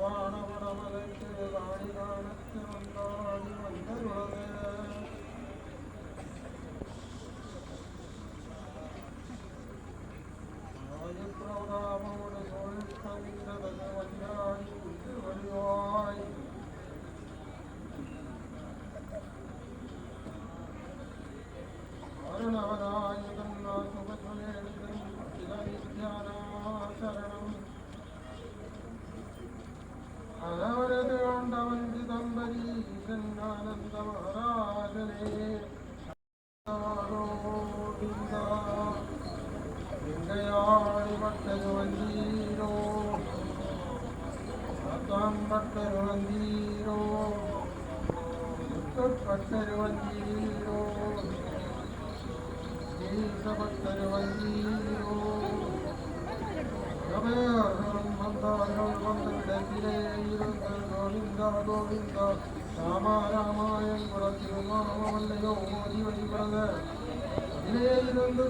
வாணவரமலை திருவாணி காணத்திரும் பட்டருவந்தீரோ பட்டருவந்தீரோ பட்டருவந்தீரோ வந்தார்கள் வந்தவிடத்திலே இருந்த கோவிந்தா கோவிந்தா. ராமா ராமாயன் புறத்தில் மாமல்லையோ மோதி வழிபட அதிலே இருந்து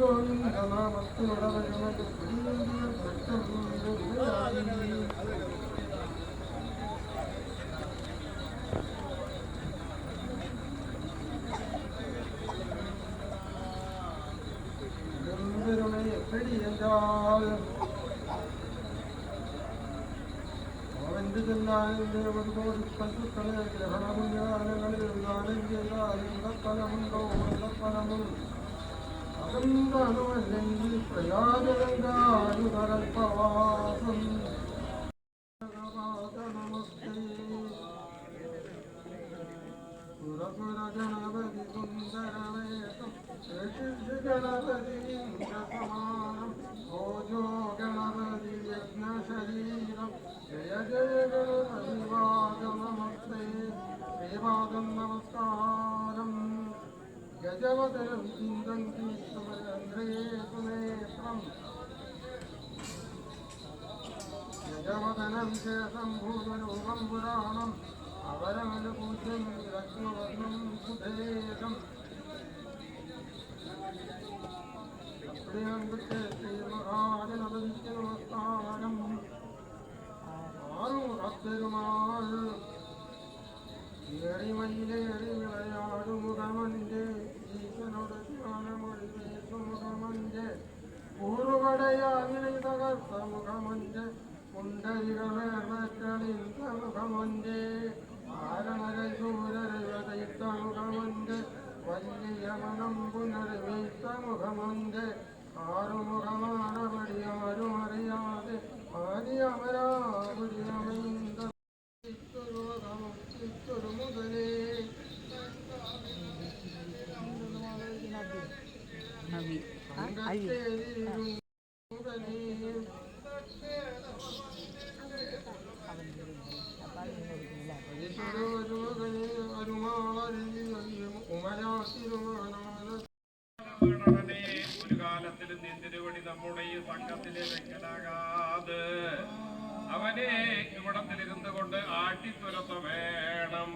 സുരസുര ഗണപതി സുന്ദരവേഷം ഗണപതി ശ്രീവാദം നമസ്കാരം ഗജവതരം ചിന്തന്തി ഗജവതനം സുനേത്രം ഗജവദനം ശേഷം ഭൂതരൂപം പുരാണം. അവരമനുപൂജ്യം രത്നവർണം സുധേഷം പ്രിയങ്കത്തെ ശ്രീ മഹാജനപതിക്ക് നമസ്കാരം. ആറു ഭക്തരുമാൾ ഏറിമയിലേറി വിളയാടു മുഖമന്റെ ഈശനോട് ജ്ഞാനമൊഴി മുഖമന്റെ പൂർവടയാങ്ങനെ തകർത്ത മുഖമന്റെ കുണ്ടലികളെ മറ്റളിந்த മുഖമന്റെ ആരണരൂരരവതയിത്ത മുഖമന്റെ വലിയ മനം പുനർവീത്ത മുഖമന്റെ ആറുമുഖമാണപടി ആരും അറിയാതെ ആദ്യ അമൈന്ദ ഒരു കാലത്തിലും നിന്തിരുവടി നമ്മുടെ ഈ സംഘത്തിലെ വെക്കലാകാതെ അവനെ ഇവിടത്തിലിരുന്ന് കൊണ്ട് ആട്ടിത്തുരത്ത വേണം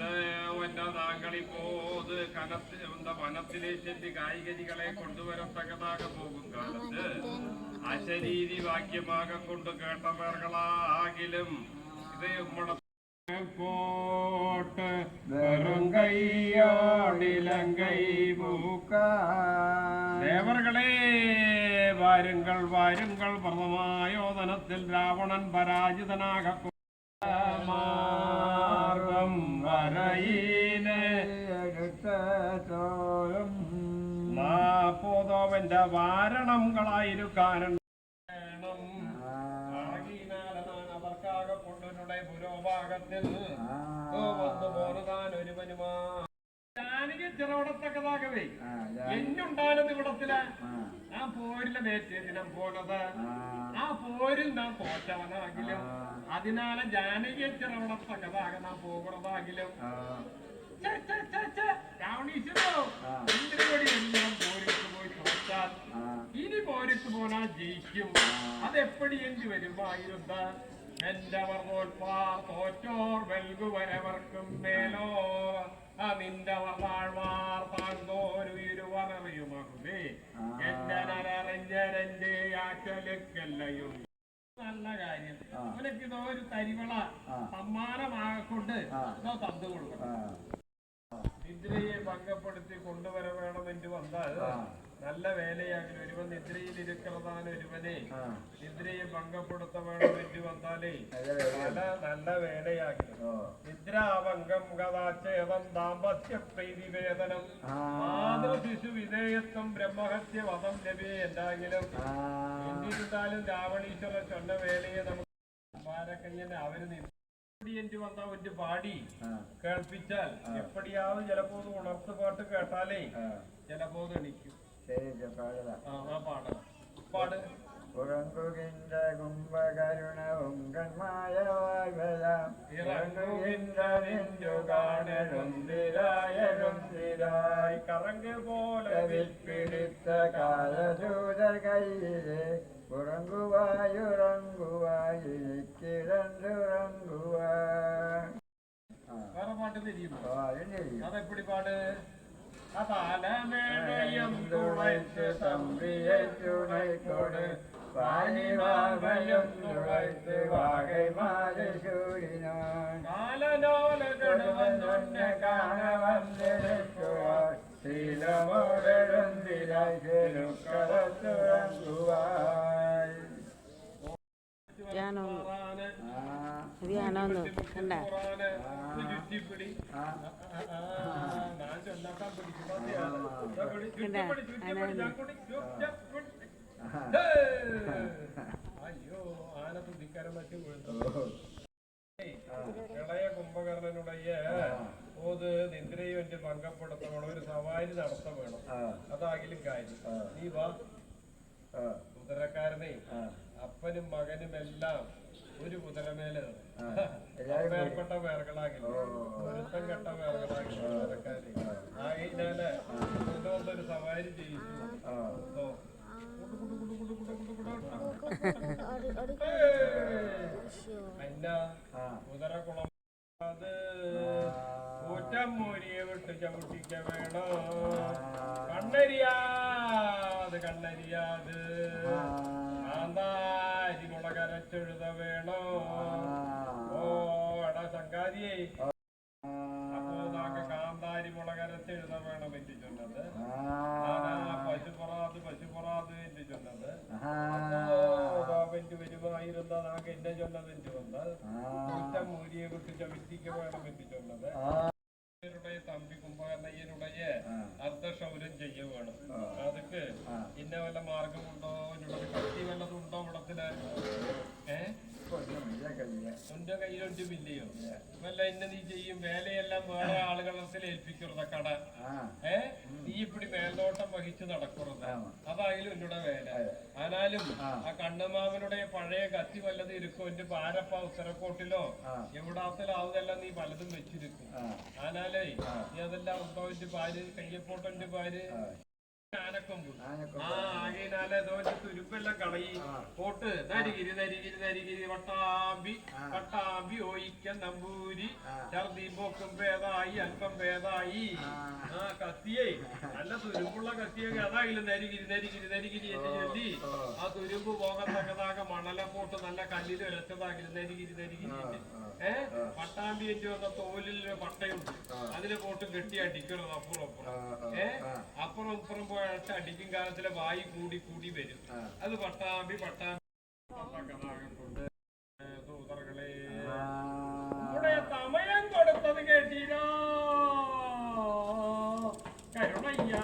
അവന്റെ താങ്കളിപ്പോത് കനത്ത് എന്താ വനത്തിലെ ചെല്ലി കായികരികളെ കൊണ്ടുവരത്തക്കതാകെ പോകും കാലത്ത്. അശരീരി വാക്യമാകെ കൊണ്ട് കേട്ടവർകളാകിലും ഇത് നമ്മുടെ കോട്ട് വെറും കൈയോടിലങ്കൈ പൂക്ക ദേവർകളെ വാരുങ്കൾ വാരുങ്കൾ പ്രഥമായോധനത്തിൽ രാവണൻ പരാജിതനാക മാർഗം വരയിനെ നാപ്പോതോവന്റെ വാരണങ്ങളായിരിക്കാനും വേണം ആകീനാലനാൻ അവർക്കാകെ കൊണ്ടുരുടെ പുരോഭാഗത്തിൽ. വന്നു പോന്നതാൻ ഒരുവനുമാ. ജാനകി ചിറവടത്തക്കതാകവേ. എന്നുണ്ടായത് ഇവിടത്തിൽ. ആ. പോരിലെ നേറ്റേ ദിനം പോനത് ആ. പോരിൽ നാം തോറ്റവനാകിലും അതിനാലെ ജാനകി ചിറവടത്തക്കതാക നാം പോകണതാകിലും രാവണീശ്വരോ? ഇന്ദ്രയോടി എല്ലാം പോരിട്ട് പോയി തോറ്റാൽ ഇനി പോരിട്ട് പോനാ ജയിക്കും. അതെപ്പടി എന്ത് വരുമായിരുന്ന എന്റെ വർദ്ധോൽപ്പാർ തോറ്റോർ വെൽകുവരവർക്കും മേലോ. ആ നിന്റെ വർദ്ധാഴ്വാർ താഴ്ന്നോരുയിരുവറിയുമകുതേ എന്റെ നരറിഞ്ഞരന്റെ ആറ്റലുക്കല്ലയും. നല്ല കാര്യം. അവനക്ക് ഇതോ ഒരു തരിവള. സമ്മാനമാകൊണ്ട് തന്നു കൊടുക്കണം നിദ്രയെ ഭംഗപ്പെടുത്തി കൊണ്ടുവരവേണമെന്ന് വന്നാൽ. നല്ല വേലയാകിൽ ഒരുവൻ നിദ്രയിൽ ഇരിക്കുന്നതാണ് ഒരുവനെ. നിദ്രയെ ഭംഗപ്പെടുത്ത വേണമെന്ന് വന്നാലേ നല്ല. നല്ല വേലയാകിൽ നിദ്രാഭംഗം കഥാചേതം ദാമ്പത്യ പ്രീതി വേദനം മാതൃ മാതൃശിശു വിധേയത്വം ബ്രഹ്മഹത്യ വധം ലഭ്യ എന്താകിലും. എന്നിരുന്നാലും എന്തിരുന്നാലും രാവണീശ്വര ചൊന്ന വേലയെ നമുക്ക് അവർ നിന്റെ വന്ന ഒരു പാടി കേൾപ്പിച്ചാൽ എപ്പടിയാവും ചിലപ്പോ ഉണർത്ത് പാട്ട് കേട്ടാലേ ചിലപ്പോ എണിക്കും. ഉറങ്ങുകിന്റെ പോലെ പിടിച്ച കാലദൂത കയ്യിലേക്ക് ഉറങ്ങുവായുറങ്ങുവായി കിടന്നുറങ്ങുവാൻ വേറെ പാട്ട് ചെയ്യും. അതെപ്പടി പാട്? അതാലമേടയം തുളയ്ത്ത് തമ്പിയെ തുണൈക്കൊട് പാനിവാഭയം തുളൈത്ത് വാകൈമാരെ ചൂടിനാൻ കൊടുവന്നൊന്നെ കാണവന്നിരക്കുവാൻ ധ്യാനമൊന്നും കണ്ട? അയ്യോ ആന തുതിക്കാരം മറ്റു ഇളയ കുംഭകർണനുடைய ഓത് നിദ്രയും എന്റെ പങ്കപ്പെടുത്തണം ഒരു സവാരി നടത്ത വേണം. അതാകിലും കാര്യം. നീ വാ. കുതിരക്കാരനെ അപ്പനും മകനും എല്ലാം ഒരു കുതിരമേൽ പേർകളാകില്ല ഓ. ഒരുത്തം കെട്ട പേർകളാകില്ല കുതിരക്കാര് ഇതൊന്നൊരു സവാരി ചെയ്യിച്ചു. അല്ല ആ. കുതിരക്കുളം അത് ഊറ്റം മൂരിയെ വിട്ട് ചവിട്ടിക്ക വേണോ? കണ്ണരിയാത് കണ്ണരിയാത്. കാന്താരി മുളകരച്ചെഴുത വേണോ? ഓ എടാ ശങ്കാരിയെ. അപ്പോ നാക്ക് കാന്താരി മുളകരച്ചെഴുത വേണം എന്ന് ചൊന്നത്. പശുപുറാത് പശുപൊറാത് ചൊന്നത്. അവന്റെ വരുമായിരുന്ന നാക്ക് എന്നെ ചൊന്നത്. എന്ന് വന്നത് മൂരിയെ കുറിച്ച് ചവിട്ടിക്ക വേണം ചൊന്നത്. തമ്പി കുംഭകർണയ്യനുടയ അർദ്ധശൗര്യം ചെയ്യുകയാണ് അതൊക്കെ ഇന്ന വല്ല മാർഗമുണ്ടോ? എന്നോട് കത്തി വല്ലതുണ്ടോ ഇവിടത്തിൽ ഏ? എന്റെ കയ്യിലൊട്ട് ഇല്ലയോ വല്ല എന്നെ നീ ചെയ്യും വേലയെല്ലാം വേറെ ആളുകളത്തിൽ ഏൽപ്പിക്കുന്നത് കട. ഏ? നീ ഇപ്പിടി മേൽനോട്ടം വഹിച്ച് നടക്കുന്നത് അതായാലും എന്നോട് വേല. ആനാലും ആ. കണ്ണുമാവനുടെ പഴയ കത്തി വല്ലതും ഇരിക്കും? എന്റെ പാരപ്പ ഉത്തരക്കോട്ടിലോ? എവിടാത്തിലാവുതെല്ലാം നീ പലതും വെച്ചിരിക്കും. ആനാലേ നീ അതെല്ലാം ഉണ്ടോ? എന്റെ പാര് കയ്യപ്പോട്ടെ പാര് ആനക്കൊമ്പ്. ആ ആകെനാലെ ദോശ തുരുപ്പെല്ലാം കളയി. പോട്ട് നരികിരി നരികിരി നരികിരി വട്ടാമ്പി വട്ടാമ്പി ഓയിക്ക നമ്പൂരി ഛർദി പോക്കും ഭേദായി അല്പം ഭേദായി. ആ. കത്തിയേ. നല്ല തുരുമ്പുള്ള കത്തിയൊക്കെ. അതാകില്ല നരികിരി നരികിരി നരികിരി എന്ന് ചൊല്ലി. ആ തുരുമ്പ് പോകത്തക്കതാക മണല പോട്ട് നല്ല കല്ലിൽ ഒരച്ചതാകില്ല നരികിരി നരികിരി എന്ന്. ഏ? പട്ടാമ്പി എന്ന് വന്ന തോലിൽ പട്ടയുണ്ട്. അതിലെ പോട്ട് കെട്ടി അടിക്കുന്നത് അപ്പുറം അപ്പുറം. ഏ? അപ്പുറം ഇപ്പുറം പോയിട്ട് അടിക്കും കാലത്തിലെ വായി കൂടി കൂടി വരും. അത് പട്ടാമ്പി പട്ടാമ്പി. കൊണ്ട് കൊടുത്തത് കേട്ടീരോ. കരുണയ്യ.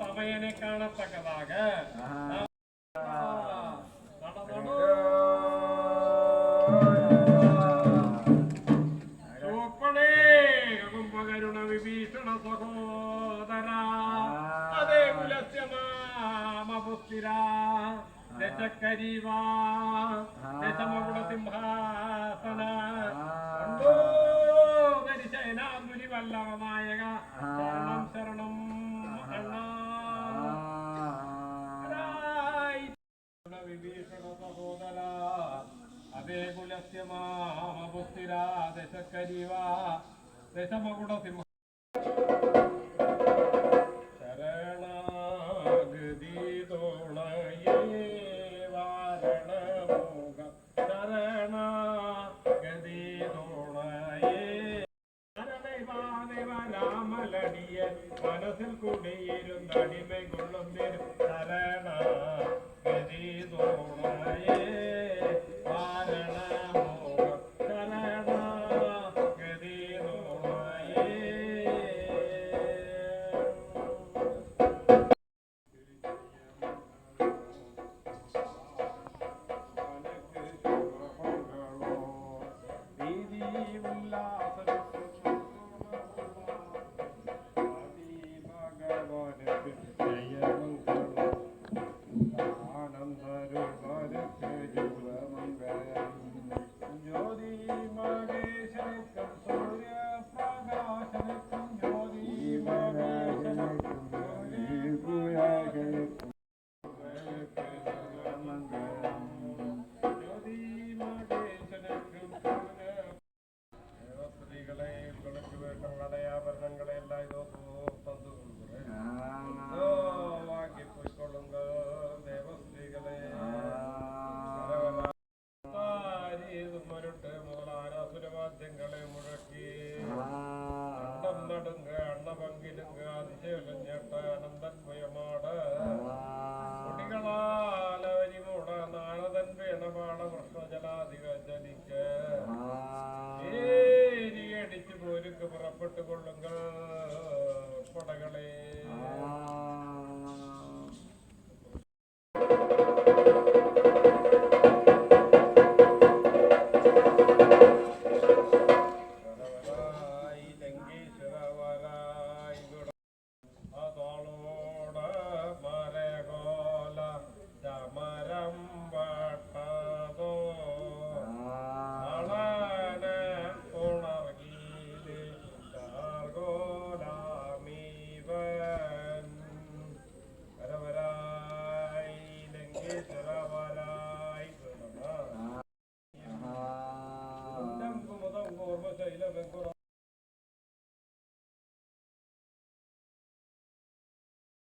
തമയനെ കാണത്തക്കതാക. చక్కరీవా దశమగుణ సింహాసన దరిశైనాంబుని వల్లవమాయగ శరణం శరణం విభీషణ సహోదర అదే కులస్య మామబుద్ధిరా దశ దశమగుణ సింహ നാമലടിയ മനസ്സിൽ കുടിയിരുന്നടിമകൊള്ളുന്നിൽ ശരണ